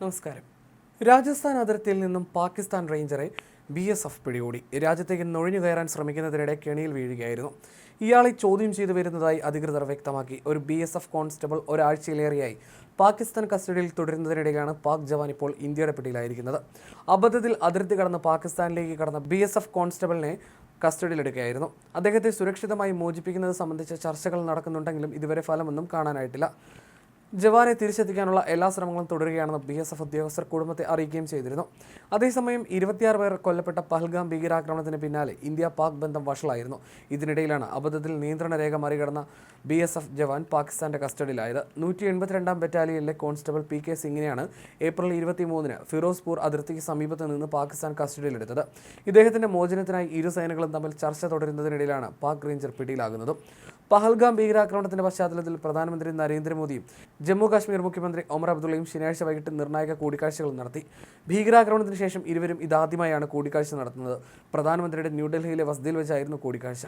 നമസ്കാരം. രാജസ്ഥാൻ അതിർത്തിയിൽ നിന്നും പാകിസ്ഥാൻ റേഞ്ചറെ ബി എസ് എഫ് പിടികൂടി. രാജ്യത്തേക്ക് നുഴഞ്ഞു കയറാൻ ശ്രമിക്കുന്നതിനിടെ കെണിയിൽ വീഴുകയായിരുന്നു. ഇയാളെ ചോദ്യം ചെയ്തു വരുന്നതായി അധികൃതർ വ്യക്തമാക്കി. ഒരു ബി എസ് എഫ് കോൺസ്റ്റബിൾ ഒരാഴ്ചയിലേറെയായി. പാകിസ്ഥാൻ കസ്റ്റഡിയിൽ തുടരുന്നതിനിടെയാണ് പാക് ജവാൻ ഇപ്പോൾ ഇന്ത്യയുടെ പിടിയിലായിരിക്കുന്നത്. അബദ്ധത്തിൽ അതിർത്തി കടന്ന് പാകിസ്ഥാനിലേക്ക് കടന്ന ബി എസ് എഫ് കോൺസ്റ്റബിളിനെ കസ്റ്റഡിയിലെടുക്കുകയായിരുന്നു. അദ്ദേഹത്തെ സുരക്ഷിതമായി മോചിപ്പിക്കുന്നത് സംബന്ധിച്ച ചർച്ചകൾ നടക്കുന്നുണ്ടെങ്കിലും ഇതുവരെ ഫലമൊന്നും കാണാനായിട്ടില്ല. ജവാനെ തിരിച്ചെത്തിക്കാനുള്ള എല്ലാ ശ്രമങ്ങളും തുടരുകയാണെന്ന് ബി എസ് എഫ് ഉദ്യോഗസ്ഥർ കുടുംബത്തെ അറിയിക്കുകയും ചെയ്തിരുന്നു. അതേസമയം ഇരുപത്തിയാറ് പേർ കൊല്ലപ്പെട്ട പഹൽഗാം ഭീകരാക്രമണത്തിന് പിന്നാലെ ഇന്ത്യ പാക് ബന്ധം വഷളായിരുന്നു. ഇതിനിടയിലാണ് അബദ്ധത്തിൽ നിയന്ത്രണ രേഖ മറികടന്ന ബി എസ് എഫ് ജവാൻ പാകിസ്ഥാന്റെ കസ്റ്റഡിയിലായത്. നൂറ്റി എൺപത്തിരണ്ടാം ബറ്റാലിയനിലെ കോൺസ്റ്റബിൾ പി കെ സിംഗിനെയാണ് ഏപ്രിൽ ഇരുപത്തിമൂന്നിന് ഫിറോസ്പൂർ അതിർത്തിക്ക് സമീപത്ത് നിന്ന് പാകിസ്ഥാൻ കസ്റ്റഡിയിലെടുത്തത്. ഇദ്ദേഹത്തിന്റെ മോചനത്തിനായി ഇരു സേനകളും തമ്മിൽ ചർച്ച തുടരുന്നതിനിടയിലാണ് പാക് റേഞ്ചർ പിടിയിലാകുന്നതും. പഹൽഗാം ഭീകരാക്രമണത്തിന്റെ പശ്ചാത്തലത്തിൽ പ്രധാനമന്ത്രി നരേന്ദ്രമോദിയും ജമ്മു കാശ്മീർ മുഖ്യമന്ത്രി ഒമർ അബ്ദുള്ളയും ശനിയാഴ്ച വൈകിട്ട് നിർണായക കൂടിക്കാഴ്ചകൾ നടത്തി. ഭീകരാക്രമണത്തിന് ശേഷം ഇരുവരും ഇതാദ്യമായാണ് കൂടിക്കാഴ്ച നടത്തുന്നത്. പ്രധാനമന്ത്രിയുടെ ന്യൂഡൽഹിയിലെ വസതിയിൽ വെച്ചായിരുന്നു കൂടിക്കാഴ്ച.